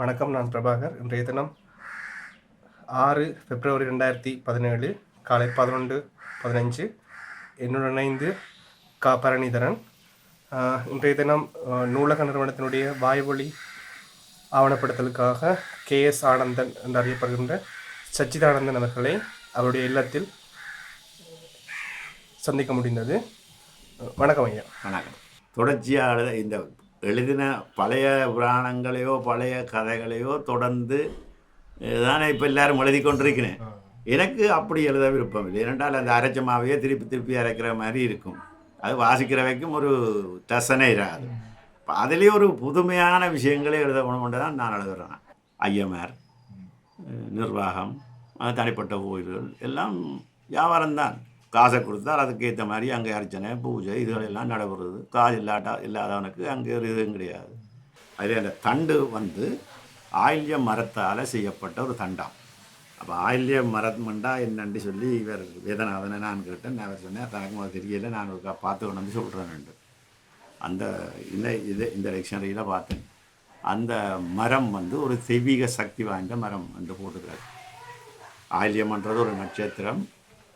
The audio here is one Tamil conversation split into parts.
வணக்கம் நான் பிரபாகர். இன்றைய தினம் ஆறு பிப்ரவரி ரெண்டாயிரத்தி பதினேழு காலை பதினொன்று பதினஞ்சு. என்னுடன் இணைந்து கா பரணிதரன். இன்றைய தினம் நூலக நிறுவனத்தினுடைய வாய்வொலி ஆவணப்படுத்தலுக்காக கே எஸ் ஆனந்தன் என்று அறியப்படுகின்ற சச்சிதானந்தன் அவர்களை அவருடைய இல்லத்தில் சந்திக்க முடிந்தது. வணக்கம் ஐயா. வணக்கம். தொடர்ச்சியாக இந்த எழுதின பழைய புராணங்களையோ பழைய கதைகளையோ தொடர்ந்து தானே இப்போ எல்லாரும் எழுதி கொண்டிருக்கிறேன். எனக்கு அப்படி எழுத விருப்பம் இல்லை. ஏனென்றால் அந்த அரைச்ச மாவையே திருப்பி திருப்பி அரைக்கிற மாதிரி இருக்கும். அது வாசிக்கிற வரைக்கும் ஒரு ரசனை இராது. அதுலேயே ஒரு புதுமையான விஷயங்களே எழுத கொண்டு தான் நான் எழுதுறேன். ஐயமார் நிர்வாகம் தனிப்பட்ட கோயில்கள் எல்லாம் வியாபாரம்தான். காசை கொடுத்தால் அதுக்கேற்ற மாதிரி அங்கே அர்ச்சனை பூஜை இதுகளெல்லாம் நடைபெறுது. காசு இல்லாட்டா இல்லாதவனுக்கு அங்கே ஒரு இதுவும் கிடையாது. அதில் அந்த தண்டு வந்து ஆயில்ய மரத்தால் செய்யப்பட்ட ஒரு தண்டாம். அப்போ ஆயில்ய மரம்ண்டா என்னன்னு சொல்லி இவர் வேதனாதனை நான் கேட்டேன். நான் அவர் சொன்னேன் தனக்கு முதல்ல தெரியல நான் ஒரு பார்த்து கொண்டு வந்து சொல்கிறேன் அந்த இந்த இது இந்த டிக்ஷனரியில் பார்த்தேன். அந்த மரம் வந்து ஒரு தெய்வீக சக்தி வாய்ந்த மரம் என்று போட்டுக்கிறார். ஆயில்யம்ன்றது ஒரு நட்சத்திரம்.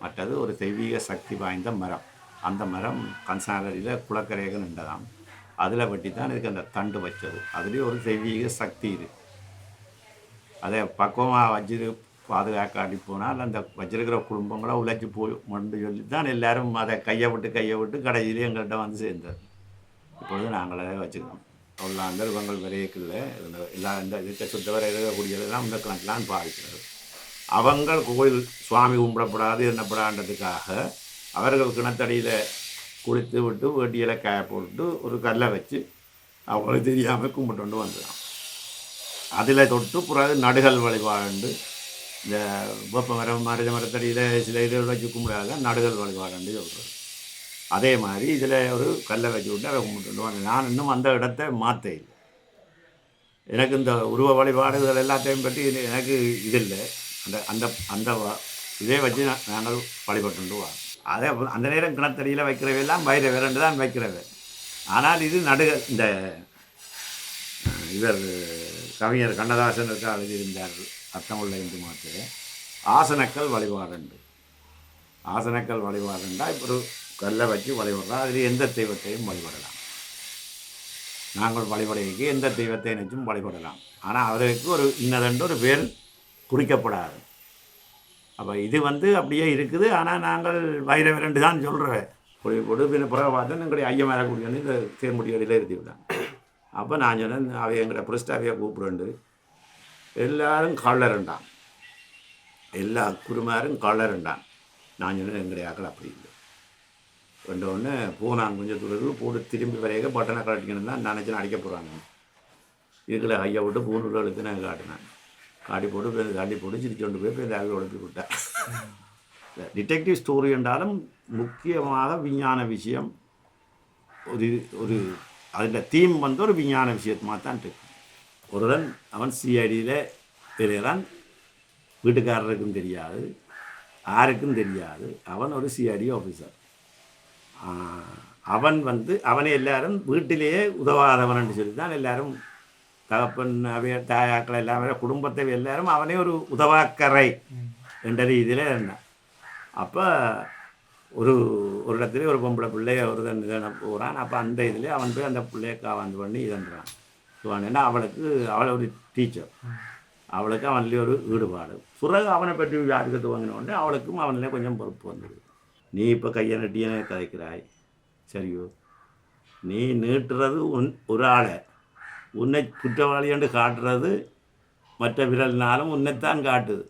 மற்றது ஒரு தெய்வீக சக்தி வாய்ந்த மரம். அந்த மரம் கன்சாலரியில் குளக்கரையாக நின்றதாம். அதில் வெட்டி தான் இதுக்கு அந்த தண்டு வச்சது. அதுலேயும் ஒரு தெய்வீக சக்தி இது. அதை பக்குவமாக வச்சு பாதுகாக்காட்டி போனால் அந்த வச்சிருக்கிற குடும்பங்களை உழைச்சி போய் மண்டு சொல்லி தான் எல்லாரும் அதை கையை விட்டு கையை விட்டு கடைசியிலே எங்கள்கிட்ட வந்து சேர்ந்தது. இப்பொழுது நாங்கள் அதை வச்சுக்கிறோம். அவ்வளோ அந்த இவங்கள் விரையக்கில் எல்லா இந்த இருக்க சுத்தவரை இருக்கக்கூடியதெல்லாம் இந்த கணக்கெலாம் பாதிக்கிறது. அவங்கள் கோயில் சுவாமி கும்பிடப்படாது என்னப்படான்றதுக்காக அவர்கள் கிணத்தடியில் குளித்து விட்டு வேட்டியில் காய போட்டு ஒரு கல்லை வச்சு அவங்களுக்கு தெரியாமல் கும்பிட்டு கொண்டு வந்துடும் அதில் தொட்டு பிறகு நடுகள் வழிபாடு இந்த வேப்ப மரம் மருத மரத்தடியில் சில இதில் வச்சு கும்பிடாத நடுகள் வழிபாடுன்னு சொல்கிறது அதே மாதிரி இதில் ஒரு கல்லை வச்சு விட்டு அதை கும்பிட்டு வந்து நான் இன்னும் அந்த இடத்த மாற்ற இல்லை. எனக்கு இந்த உருவ வழிபாடுகள் எல்லாத்தையும் பற்றி இது எனக்கு இது இல்லை. அந்த அந்த அந்த இதே வச்சு நாங்கள் வழிபட்டு வரோம் அதே அந்த நேரம் கிணத்தடியில் வைக்கிறவையெல்லாம் வயிறு விரண்டு தான் வைக்கிறவை. ஆனால் இது நடு இந்த இவர் கவிஞர் கண்ணதாசனுக்கு எழுதியிருந்தார் அர்த்தமுள்ள இந்து மாற்று. ஆசனக்கல் வழிபாடுண்டு. ஆசனக்கல் வழிபாடுண்டா இப்போ ஒரு கல்லை வச்சு வழிபடுறா அதில் எந்த தெய்வத்தையும் வழிபடலாம். நாங்கள் வழிபடைக்கு எந்த தெய்வத்தை நினைச்சும் வழிபடலாம். ஆனால் அவருக்கு ஒரு இன்னதென்று ஒரு பேர் குறிக்கப்படாது அப்போ இது வந்து அப்படியே இருக்குது. ஆனால் நாங்கள் வைர விரண்டு தான் சொல்கிறேன் பொடி போட்டு பின்ன பிறகு பார்த்து எங்களுடைய ஐயம் வரக்கூடிய வந்து இந்த தேர்முடிகளில் எழுதி விட்டான் அப்போ நான் சொன்னேன் அவை எங்களை பிரிஸ்டாவையை கூப்பிடுண்டு எல்லாரும் கள்ளருண்டான் எல்லா குருமாரும் கள்ளருண்டான் நான் சொன்னேன் எங்களுடைய ஆக்கள் அப்படி இல்லை. ரெண்டு ஒன்று போனான் கொஞ்சம் தூரத்துக்கு போட்டு திரும்பி வரையாக பட்டனை கட்டிக்கணும் தான் நினச்சி அடிக்க போகிறாங்க இதுக்குள்ள ஐயா விட்டு பூணூல் எழுத்து நான் காட்டினேன் காட்டி போட்டு போய் காட்டி போட்டு சிரிச்சு கொண்டு போய் போய் இந்த ஆள் விட்டேன் டிடெக்டிவ் ஸ்டோரி என்றாலும் முக்கியமாக விஞ்ஞான விஷயம். ஒரு ஒரு அதில் தீம் வந்து ஒரு விஞ்ஞான விஷயத்துமாக தான் இருக்கு. ஒருவன் அவன் சிஐடியில் தெரியறான் வீட்டுக்காரருக்கும் தெரியாது. யாருக்கும் தெரியாது. அவன் ஒரு சிஐடி ஆஃபீஸர் அவன் வந்து அவனை எல்லாரும் வீட்டிலேயே உதவாதவன் சொல்லி தான் எல்லாரும் தகப்பன் அவைய தாயாக்கள் எல்லாமே குடும்பத்தை எல்லாரும் அவனே ஒரு உதவாக்கரை என்ற ரீதியில் இருந்தான் அப்போ ஒரு ஒரு இடத்துல ஒரு பொம்பளை பிள்ளைய ஒரு இதனை போகிறான் அப்போ அந்த இதில் அவன் போய் அந்த பிள்ளைய காவாந்து பண்ணி இதன்றான் ஏன்னா அவளுக்கு அவளை ஒரு டீச்சர் அவளுக்கு அவன்லேயே ஒரு ஈடுபாடு. பிறகு அவனை பற்றி யாருக்கு துவங்கின உடனே அவளுக்கும் அவனிலே கொஞ்சம் பொறுப்பு வந்துடுது நீ இப்போ கையை நட்டியனே கதைக்கிறாய். சரியோ. நீ நீட்டுறது உன் ஒரு ஆளை. உன்னை குற்றவாளி என்று காட்டுறது மற்ற விரல்னாலும் உன்னைத்தான் காட்டுது.